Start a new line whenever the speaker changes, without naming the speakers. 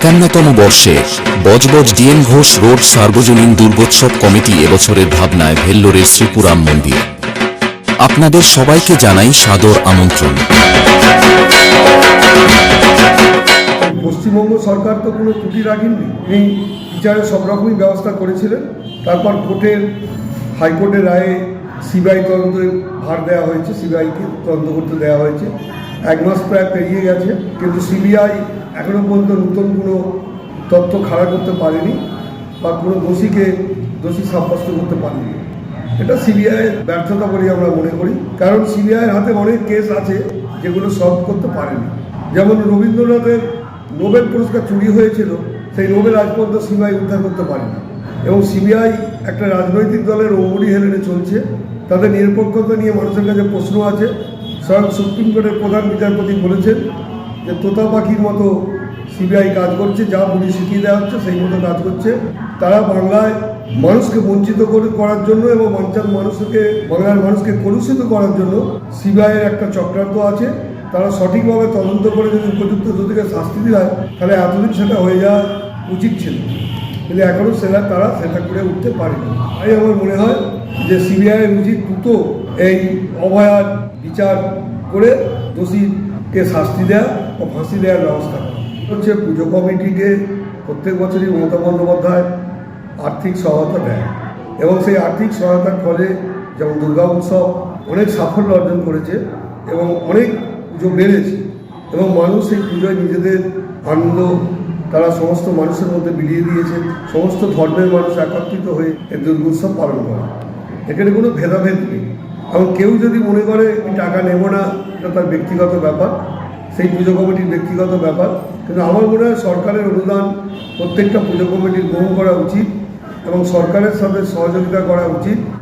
একান্নতম বর্ষে Budge Budge DNA Ghosh road সার্বজনীন দুর্গোৎসব committee এবছরের ভাবনায় ভেল্লোরের শ্রীপুরাম মন্দির। আপনাদের সবাইকে জানাই সাদর আমন্ত্রণ।
পশ্চিমবঙ্গ সরকার তো কোনো ত্রুটি রাখেননি। তিনি বিচারে সব রকমই ব্যবস্থা করেছিলেন। তারপর কোর্টের, হাইকোর্টের রায়ে সিবিআই তদন্তে ভার দেওয়া হয়েছে। সিবিআইকে তদন্ত করতে দেওয়া হয়েছে। এক মাস প্রায় পেরিয়ে গেছে। কিন্তু সিবিআই এখনও পর্যন্ত নতুন কোনো তথ্য খাড়া করতে পারেনি বা কোনো দোষীকে দোষী সাব্যস্ত করতে পারেনি। এটা সিবিআইয়ের ব্যর্থতা বলে আমরা মনে করি। কারণ সিবিআইয়ের হাতে অনেক কেস আছে যেগুলো সলভ করতে পারেনি। যেমন রবীন্দ্রনাথের নোবেল পুরস্কার চুরি হয়েছিল, সেই নোবেল আজ পর্যন্ত সিবিআই উদ্ধার করতে পারেনি। এবং সিবিআই একটা রাজনৈতিক দলের অঙ্গুলি হেলেনে চলছে। তাদের নিরপেক্ষতা নিয়ে মানুষের কাছে প্রশ্ন আছে। স্বয়ং সুপ্রিম কোর্টের প্রধান বিচারপতি বলেছেন যে তোতা পাখির মতো সিবিআই কাজ করছে, যা বলি শিখিয়ে দেওয়া হচ্ছে, সেই মতো কাজ করছে। তারা বাংলায় মানুষকে বঞ্চিত করার জন্য এবং বাঞ্চাল মানুষকে, বাংলার মানুষকে কলুষিত করার জন্য সিবিআইয়ের একটা চক্রান্ত আছে। তারা সঠিকভাবে তদন্ত করে যদি উপযুক্ত দুদিকে শাস্তি দেয় তাহলে এতদিন সেটা হয়ে যাওয়া উচিত ছিল। কিন্তু এখনও সেটা, তারা সেটা করে উঠতে পারেনি। তাই আমার মনে হয় যে সিবিআইয়ের উচিত দ্রুত এই অভয়ার বিচার করে দোষীকে শাস্তি দেওয়া ও ফাঁসি দেওয়ার ব্যবস্থা হচ্ছে পুজো কমিটিকে প্রত্যেক বছরই মমতা বন্দ্যোপাধ্যায় আর্থিক সহায়তা দেয় এবং সেই আর্থিক সহায়তার ফলে যেমন দুর্গা উৎসব অনেক সাফল্য অর্জন করেছে এবং অনেক পুজো বেড়েছে এবং মানুষ এই পুজোয় নিজেদের আনন্দ তারা সমস্ত মানুষের মধ্যে বিলিয়ে দিয়েছে, সমস্ত ধর্মের মানুষ একত্রিত হয়ে এই দুর্গোৎসব পালন করে। এখানে কোনো ভেদাভেদ নেই। এবং কেউ যদি মনে করে টাকা নেব না, এটা তার ব্যক্তিগত ব্যাপার, সেই পুজো কমিটির ব্যক্তিগত ব্যাপার। কিন্তু আমার মনে হয় সরকারের অনুদান প্রত্যেকটা পুজো কমিটির গ্রহণ করা উচিত এবং সরকারের সাথে সহযোগিতা করা উচিত।